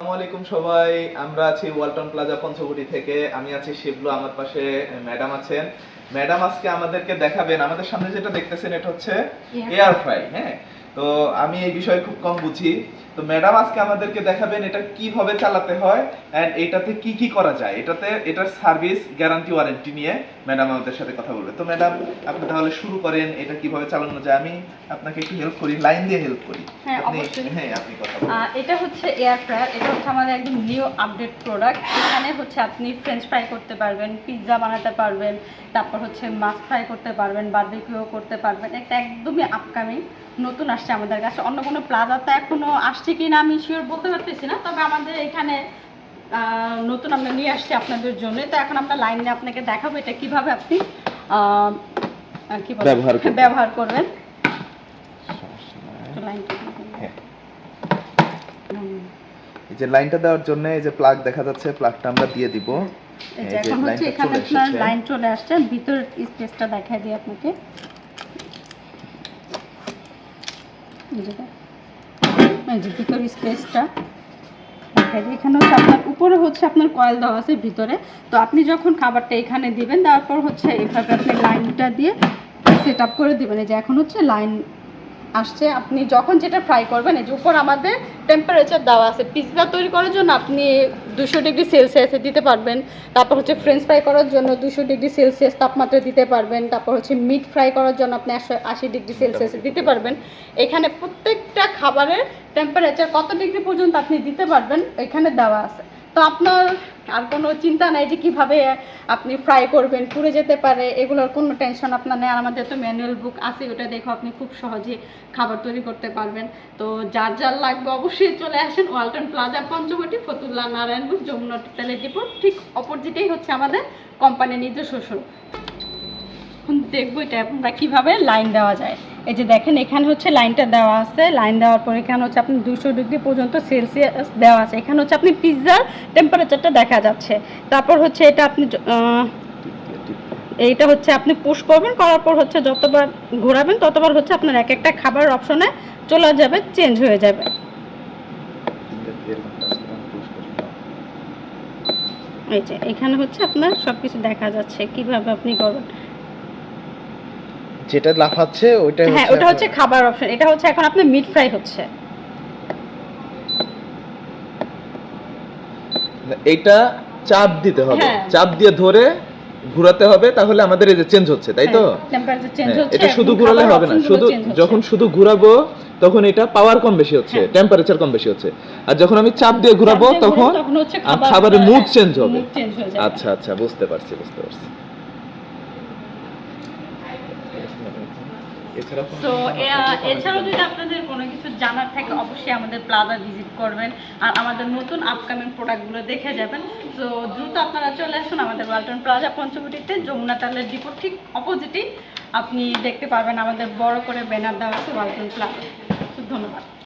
আসসালামু আলাইকুম সবাই আমরা আছি ওয়ালটন প্লাজা পঞ্চবটি থেকে। আমি আছি শিবলু আমার পাশে ম্যাডাম আছেন। ম্যাডাম আজকে আমাদেরকে দেখাবেন আমাদের সামনে যেটা দেখতেছেন এটা হচ্ছে এয়ার ফ্রাই হ্যাঁ? তো আমি এই বিষয়ে খুব কম বুঝি। তো ম্যাডাম আজকে আমাদেরকে দেখাবেন এটা কীভাবে চালাতে হয় এন্ড এটাতে কি কি করা যায়। এটাতে এটার সার্ভিস গ্যারান্টি ওয়ারেন্টি নিয়ে ম্যাডাম আমাদের সাথে কথা বলবে। তো ম্যাডাম আপনি তাহলে শুরু করেন এটা কীভাবে চালানো যায়? আমি আপনাকে একটু হেল্প করি লাইন দিয়ে হেল্প করি। হ্যাঁ, অবশ্যই। হ্যাঁ আপনি কথা এটা হচ্ছে এয়ার ফ্রায়ার এটা হচ্ছে আমাদের একদম নিউ আপডেট প্রোডাক্ট এখানে হচ্ছে আপনি ফ্রেঞ্চ ফ্রাই করতে পারবেন পিৎজা বানাতে পারবেন তারপর হচ্ছে মাছ ফ্রাই করতে পারবেন বারবিকিউ করতে পারবেন। এটা একদমই আপকামিং নতুন আসছে আমাদের কাছে। অন্য কোনো প্লাজাতে এখনও আসছে কি না আমি শিওর বলতে পারতেছি না তবে আমাদের এখানে নতুন আমরা নিয়ে আসছি আপনাদের জন্য। তো এখন আমরা লাইনে আপনাকে দেখাবো এটা কীভাবে আপনি কি ব্যবহার করবেন। ব্যবহার হ্যাঁ। এই যে লাইনটা দেওয়ার জন্য এই যে প্লাগ দেখা যাচ্ছে প্লাগটা আমরা দিয়ে দিব। এই যে এখন হচ্ছে এখানে আপনার লাইন চলে আসছে। ভিতর স্পেসটা দেখাই দিই আপনাকে। এই ভিতর স্পেসটা। এখানেও এখানে আপনার উপরে হচ্ছে আপনার কয়েল দেওয়া আছে ভিতরে। তো আপনি যখন খাবারটা এখানে দিবেন, তারপর হচ্ছে এভাবে আপনি লাইনটা দিয়ে সেট করে দেবেন। এই যে এখন হচ্ছে লাইন আসছে, আপনি যখন যেটা ফ্রাই করবেন, এই যে উপর আমাদের টেম্পারেচার দেওয়া আছে পিৎজা তৈরি করার জন্য আপনি দুশো ডিগ্রি সেলসিয়াসে দিতে পারবেন। তারপর হচ্ছে ফ্রেঞ্চ ফ্রাই করার জন্য দুশো ডিগ্রি সেলসিয়াস তাপমাত্রা দিতে পারবেন। তারপর হচ্ছে মিট ফ্রাই করার জন্য আপনি একশো আশি ডিগ্রি সেলসিয়াসে দিতে পারবেন। এখানে প্রত্যেকটা খাবারের টেম্পারেচার কত ডিগ্রি পর্যন্ত আপনি দিতে পারবেন, এখানে দেওয়া আছে। তো আপনার আর কোনো চিন্তা নাই যে কীভাবে আপনি ফ্রাই করবেন, পুড়ে যেতে পারে, এগুলোর কোনো টেনশন আপনার নেই। আর আমাদের তো ম্যানুয়াল বুক আছে, ওটা দেখো আপনি খুব সহজে খাবার তৈরি করতে পারবেন। তো যার যার লাগবে অবশ্যই চলে আসেন ওয়ালটন প্লাজা, পঞ্চবটি, ফতুল্লা নারায়ণপুর যমুনা তেলের ডিপো ঠিক অপোজিটেই হচ্ছে আমাদের কোম্পানির নিজস্ব এখন দেখব এটা আপনারা কীভাবে লাইন দেওয়া যায়। এই যে দেখেন, এখানে হচ্ছে লাইনটা দেওয়া আছে। লাইন দেওয়ার পর এখানে হচ্ছে আপনি দুশো ডিগ্রি পর্যন্ত সেলসিয়াস দেওয়া আছে। এখানে হচ্ছে আপনি পিৎজার টেম্পারেচারটা দেখা যাচ্ছে। তারপর হচ্ছে এটা আপনি এইটা হচ্ছে আপনি পুশ করবেন, করার পর হচ্ছে যতবার ঘোরাবেন, ততবার হচ্ছে আপনার এক একটা খাবার অপশনে চলে যাবে চেঞ্জ হয়ে যাবে। এই যে, এখানে হচ্ছে আপনার সব কিছু দেখা যাচ্ছে। কীভাবে আপনি করবেন? যেটা লাফাচ্ছে ওইটা হ্যাঁ ওটা হচ্ছে খাবার অপশন এটা হচ্ছে এখন আপনার মিট ফ্রাই হচ্ছে। এইটা চাপ দিতে হবে। হ্যাঁ। চাপ দিয়ে ধরে ঘোরাতে হবে তাহলে আমাদের এই যে চেঞ্জ হচ্ছে তাই তো? টেম্পারেচার চেঞ্জ হ্যাঁ, হচ্ছে এটা শুধু ঘোরালে হবে না শুধু যখন শুধু ঘোরাবো তখন এটা পাওয়ার কম বেশি হচ্ছে হ্যাঁ। টেম্পারেচার কম বেশি হচ্ছে। আর যখন আমি চাপ দিয়ে ঘোরাবো তখন খাবারের মুড হ্যাঁ, চেঞ্জ হবে। হয়ে। আচ্ছা আচ্ছা বুঝতে পারছি বুঝতে পারছি এছাড়া কোনো- তো এছাড়াও যদি আপনাদের কোনো কিছু জানার থাকে অবশ্যই আমাদের প্লাজা ভিজিট করবেন। আর আমাদের নতুন আপকামিং প্রোডাক্টগুলো দেখে যাবেন। তো দ্রুত আপনারা চলে আসুন আমাদের ওয়ালটন প্লাজা পঞ্চবটিতে যমুনা তালের ডিপোর ঠিক অপোজিটেই আপনি দেখতে পারবেন আমাদের বড় করে ব্যানার দেওয়া আছে ওয়ালটন প্লাজা ধন্যবাদ।